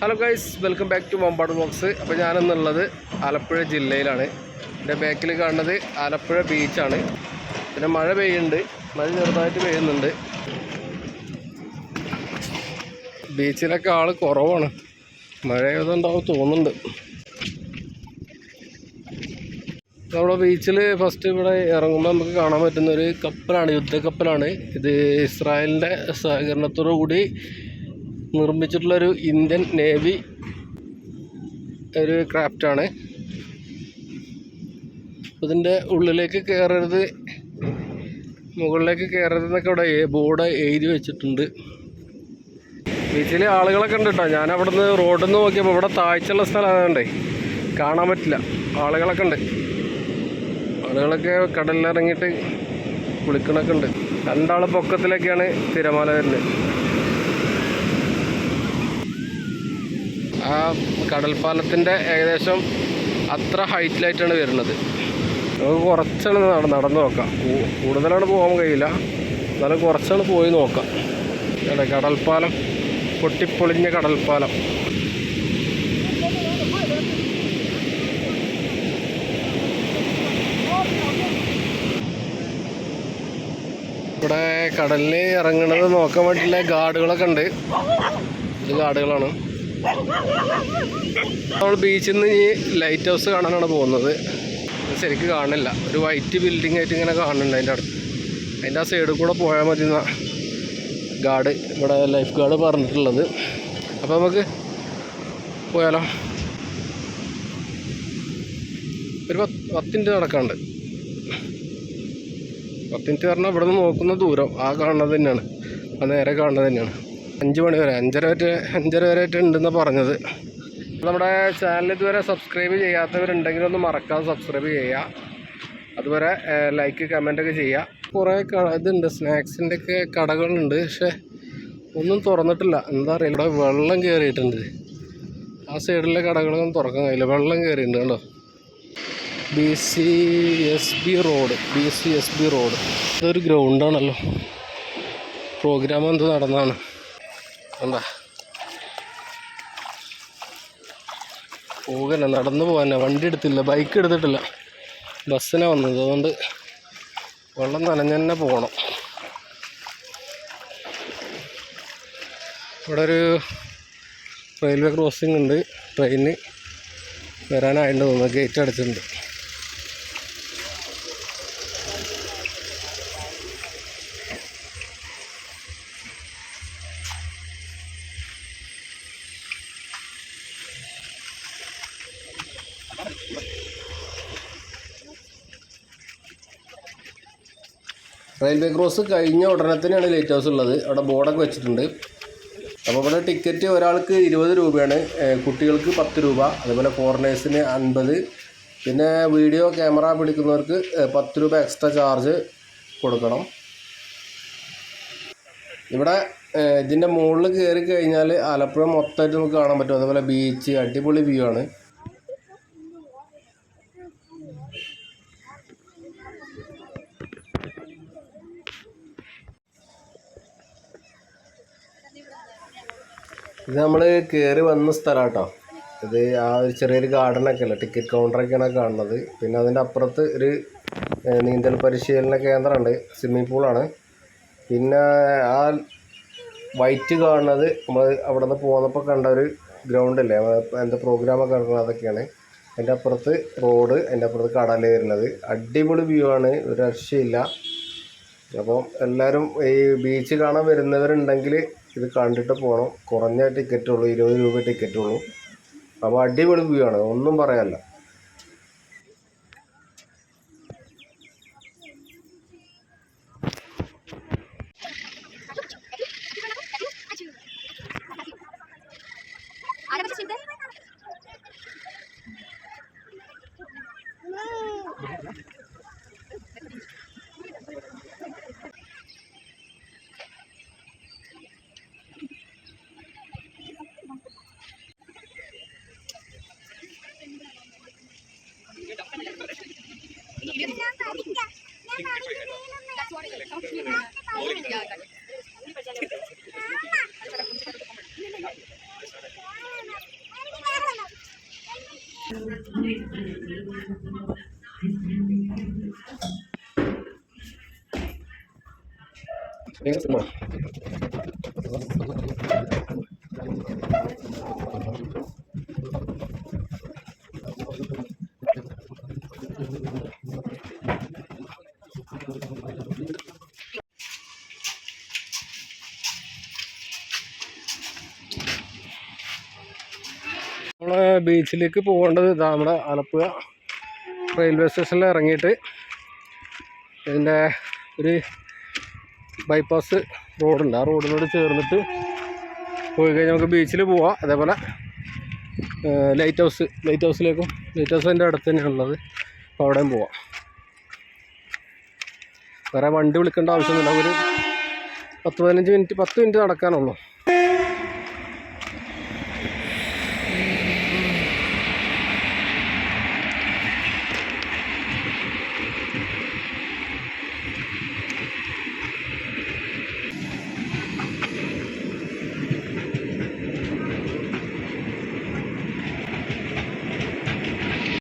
Hello guys welcome back to Mambad box അപ്പോൾ ഞാനെന്നുള്ളത് ആലപ്പുഴ ജില്ലയിലാണ്. എന്റെ ബാക്കിൽ കാണുന്നത് ആലപ്പുഴ ബീച്ചാണ് പിന്നെ മഴ പെയ്യുന്നുണ്ട്. മഴ ചെറുതായിട്ട് പെയ്യുന്നുണ്ട്. ബീച്ചിലൊക്കെ ആൾ കുറവാണ്. മഴ ഏതുണ്ടാവും തോന്നുന്നുണ്ട്. നമ്മുടെ ബീച്ചിൽ ഫസ്റ്റ് ഇവിടെ ഇറങ്ങുമ്പോൾ നമുക്ക് കാണാൻ പറ്റുന്ന ഒരു കപ്പലാണ് യുദ്ധക്കപ്പലാണ്. ഇത് ഇസ്രായേലിന്റെ സഹകരണത്തോടു കൂടി നിർമ്മിച്ചിട്ടുള്ളൊരു ഇന്ത്യൻ നേവി ഒരു ക്രാഫ്റ്റാണ്. ഇതിന്റെ ഉള്ളിലേക്ക് കയറരുത് മുകളിലേക്ക് കയറരുത് എന്നൊക്കെ ഇവിടെ ബോർഡ് എഴുതി വെച്ചിട്ടുണ്ട്. ബീച്ചിൽ ആളുകളൊക്കെ ഉണ്ട് കേട്ടോ ഞാൻ അവിടെ നിന്ന് റോഡിൽ നിന്ന് നോക്കിയപ്പോൾ ഇവിടെ താഴ്ചയുള്ള സ്ഥലമായതുകൊണ്ടേ കാണാൻ പറ്റില്ല. ആളുകളൊക്കെ ഉണ്ട്. ആളുകളൊക്കെ കടലിലിറങ്ങിയിട്ട് കുളിക്കണൊക്കെ ഉണ്ട്. രണ്ടാൾ പൊക്കത്തിലൊക്കെയാണ് തിരമാല വരുന്നത്. ആ കടൽപ്പാലത്തിന്റെ ഏകദേശം അത്ര ഹൈറ്റിലായിട്ടാണ് വരുന്നത്. നമുക്ക് കുറച്ചാണ് നട നടന്ന് നോക്കാം. കൂടുതലാണ് പോകാൻ കഴിയില്ല. എന്നാലും കുറച്ചാണ് പോയി നോക്കാം. ഇവിടെ കടൽപ്പാലം. പൊട്ടിപ്പൊളിഞ്ഞ കടൽപ്പാലം. ഇവിടെ കടലിൽ ഇറങ്ങുന്നത് നോക്കാൻ വേണ്ടിയിട്ടുള്ള ഗാർഡുകളൊക്കെ ഉണ്ട്. ഇത് ഗാർഡുകളാണ്. നമ്മൾ ബീച്ചിൽ നിന്ന് ഈ ലൈറ്റ് ഹൗസ് കാണാനാണ് പോകുന്നത്. ശരിക്ക് കാണില്ല ഒരു വൈറ്റ് ബിൽഡിംഗ് ആയിട്ട് ഇങ്ങനെ കാണുന്നുണ്ട് അതിന്റെ അടുത്ത്. അതിന്റെ ആ സൈഡിൽ കൂടെ പോയാൽ മതി എന്നാ ഗാർഡ് ഇവിടെ ലൈഫ് ഗാർഡ് പറഞ്ഞിട്ടുള്ളത്. അപ്പോൾ നമുക്ക് പോയാലോ? ഒരു പത്ത് പത്തിന്റെ നടക്കാണ്ട് പത്തിന്റെ പറഞ്ഞാൽ ഇവിടെ നിന്ന് നോക്കുന്ന ദൂരം. ആ കാണുന്നത് തന്നെയാണ്. ആ നേരെ കാണുന്നത് തന്നെയാണ്. അഞ്ച് മണി വരെ അഞ്ചര വരെ അഞ്ചര വരെ ആയിട്ട് ഉണ്ടെന്ന് പറഞ്ഞത്. നമ്മുടെ ചാനൽ ഇതുവരെ സബ്സ്ക്രൈബ് ചെയ്യാത്തവരുണ്ടെങ്കിൽ ഒന്ന് മറക്കാതെ സബ്സ്ക്രൈബ് ചെയ്യുക അതുപോലെ ലൈക്ക് കമന്റ് ഒക്കെ ചെയ്യുക കുറേ ഇതുണ്ട് സ്നാക്സിന്റെ ഒക്കെ കടകളുണ്ട് പക്ഷേ ഒന്നും തുറന്നിട്ടില്ല. എന്താ അറിയില്ല. ഇവിടെ വെള്ളം കയറിയിട്ടുണ്ട് ആ സൈഡിലെ കടകളൊന്നും തുറക്കാൻ കഴിയില്ല. വെള്ളം കയറിയിട്ടുണ്ട് കണ്ടോ? B C S B road B C S B road ഇതൊരു ഗ്രൗണ്ടാണല്ലോ പ്രോഗ്രാം എന്ത് നടന്നാണ് എന്താ? പോകല നടന്നു പോകാനാണ് വണ്ടി എടുത്തില്ല. ബൈക്ക് എടുത്തിട്ടില്ല. ബസ്സിനെ വന്നത്. അതുകൊണ്ട് വെള്ളം നനഞ്ഞു തന്നെ പോകണം ഇവിടെ ഒരു റെയിൽവേ ക്രോസിംഗ് ഉണ്ട്. ട്രെയിന് വരാനായിട്ട് തോന്നുന്നു. ഗേറ്റ് അടച്ചിട്ടുണ്ട്. റെയിൽവേ ക്രോസ് കഴിഞ്ഞ ഉടനെ തന്നെയാണ് ലൈറ്റ് ഹൗസ് ഉള്ളത്. അവിടെ ബോർഡൊക്കെ വെച്ചിട്ടുണ്ട്. അപ്പോൾ ഇവിടെ ടിക്കറ്റ് ഒരാൾക്ക് ഇരുപത് രൂപയാണ്. കുട്ടികൾക്ക് പത്ത് രൂപ. അതുപോലെ ഫോറിനേഴ്സിന് അൻപത്. പിന്നെ വീഡിയോ ക്യാമറ പിടിക്കുന്നവർക്ക് പത്ത് രൂപ എക്സ്ട്രാ ചാർജ് കൊടുക്കണം. ഇവിടെ ഇതിന്റെ മുകളിൽ കയറി കഴിഞ്ഞാൽ ആലപ്പുഴ മൊത്തമായിട്ട് നമുക്ക് കാണാൻ പറ്റും. അതുപോലെ ബീച്ച് അടിപൊളി വ്യൂ ആണ്. ഇത് നമ്മൾ കയറി വന്ന സ്ഥലം കേട്ടോ ഇത് ആ ഒരു ചെറിയൊരു ഗാർഡനൊക്കെ അല്ല ടിക്കറ്റ് കൗണ്ടറൊക്കെയാണ് കാണുന്നത്. പിന്നെ അതിന്റെ അപ്പുറത്ത് ഒരു നീന്തൽ പരിശീലന കേന്ദ്രമുണ്ട് സ്വിമ്മിംഗ് പൂളാണ് പിന്നെ ആ വൈറ്റ് കാണുന്നത് നമ്മൾ അവിടെ നിന്ന് പോന്നപ്പോൾ കണ്ട ഒരു ഗ്രൗണ്ട് അല്ലേ എന്താ പ്രോഗ്രാമൊക്കെ നടക്കുന്നത് അതൊക്കെയാണ്. അതിന്റെ അപ്പുറത്ത് റോഡ് അതിന്റെ അപ്പുറത്ത് കടൽ വരുന്നത്. അടിപൊളി വ്യൂ ആണ് ഒരു രക്ഷയില്ല. അപ്പം എല്ലാവരും ഈ ബീച്ച് കാണാൻ വരുന്നവരുണ്ടെങ്കിൽ ഇത് കണ്ടിട്ട് പോകണം കുറഞ്ഞ ടിക്കറ്റുള്ളൂ ഇരുപത് രൂപ ടിക്കറ്റുള്ളൂ. അപ്പോൾ അടിപൊളി വ്യൂ ആണ്. ഒന്നും പറയാനല്ല. നമ്മൾ ബീച്ചിലേക്ക് പോകേണ്ടത് ഇതാ നമ്മുടെ ആലപ്പുഴ റെയിൽവേ സ്റ്റേഷനിൽ ഇറങ്ങിയിട്ട് ഇതിന്റെ ഒരു ബൈപ്പാസ് റോഡുണ്ട് ആ റോഡിനോട് ചേർന്നിട്ട് പോയി കഴിഞ്ഞാൽ നമുക്ക് ബീച്ചിൽ പോവാം. അതേപോലെ ലൈറ്റ് ഹൗസ് ലൈറ്റ് ഹൗസിലേക്കും ലൈറ്റ് ഹൗസ് അതിന്റെ അടുത്ത് തന്നെയാണുള്ളത് അപ്പോൾ അവിടെയും പോവാം. വേറെ വണ്ടി വിളിക്കേണ്ട ആവശ്യമൊന്നുമില്ല. ഒരു പത്ത് പതിനഞ്ച് മിനിറ്റ് പത്ത് മിനിറ്റ് നടക്കാനുള്ളൂ.